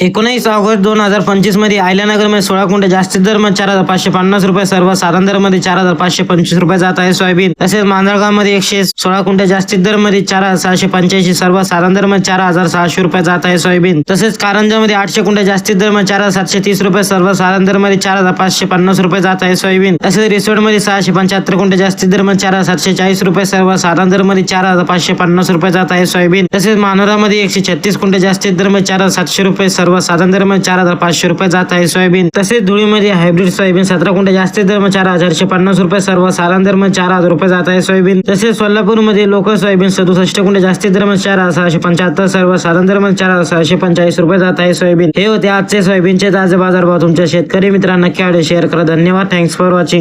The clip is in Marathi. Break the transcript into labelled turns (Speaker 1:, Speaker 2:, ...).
Speaker 1: एकोणीस ऑगस्ट दोन हजार पंचवीसमध्ये आयल्यानगरमध्ये सोळा कुंटे जास्तीत दरमध्ये चार हजार पाचशे पन्नास रुपये सर्व दरमध्ये चार हजार पाचशे पंचवीस रुपये जात आहे सोयाबीन. तसेच मांजळगावमध्ये एकशे सोळा कुंटे जास्तीत दरमध्ये चार हजार सहाशे पंच्याऐंशी सर्व दरमध्ये चार हजार सहाशे रुपये जात आहे सोयाबीन. तसेच कारंजामध्ये आठशे कुंटे जास्तीत दरमध्ये चार हजार सातशे तीस रुपये सर्व दरमध्ये चार हजार पाचशे पन्नास रुपये जात आहे सोयाबीन. तसेच रिसोडमध्ये सहाशे पंच्याहत्तर कुंटे जास्तीत दरमध्ये चार हजार सातशे चाळीस रुपये सर्व दरमध्ये चार हजार पाचशे पन्नास रुपये जात आहे सोयाबीन. तसेच मानोरामध्ये एकशे छत्तीस कुंटे जास्तीत दरमध्ये चार हजार सातशे रुपये सर्व सर्वसाधारण दरमध्ये चार हजार पाचशे रुपये जात आहे सोयाबीन. तसेच धुळीमध्ये हायब्रिड सोयाबीन सतरा कुंटे जास्तीत दर चार हजारशे पन्नास रुपये सर्वसाधारण दरमध्ये चार हजार रुपये जात आहे सोयाबीन. तसेच सोलापूरमध्ये लोकल सोयाबीन सदुसष्ट कुंटे जास्तीत दर चार हजार सहाशे पंच्याहत्तर सर्वसाधारण दरमध्ये चार हजार सहाशे पंचाळीस रुपये जात आहे सोयाबीन. हे होते आजचे सोयाबीनचे ताजे बाजारभाव तुमच्या शेतकरी मित्रांना. खेळाडू शेअर करा. धन्यवाद. Thanks for watching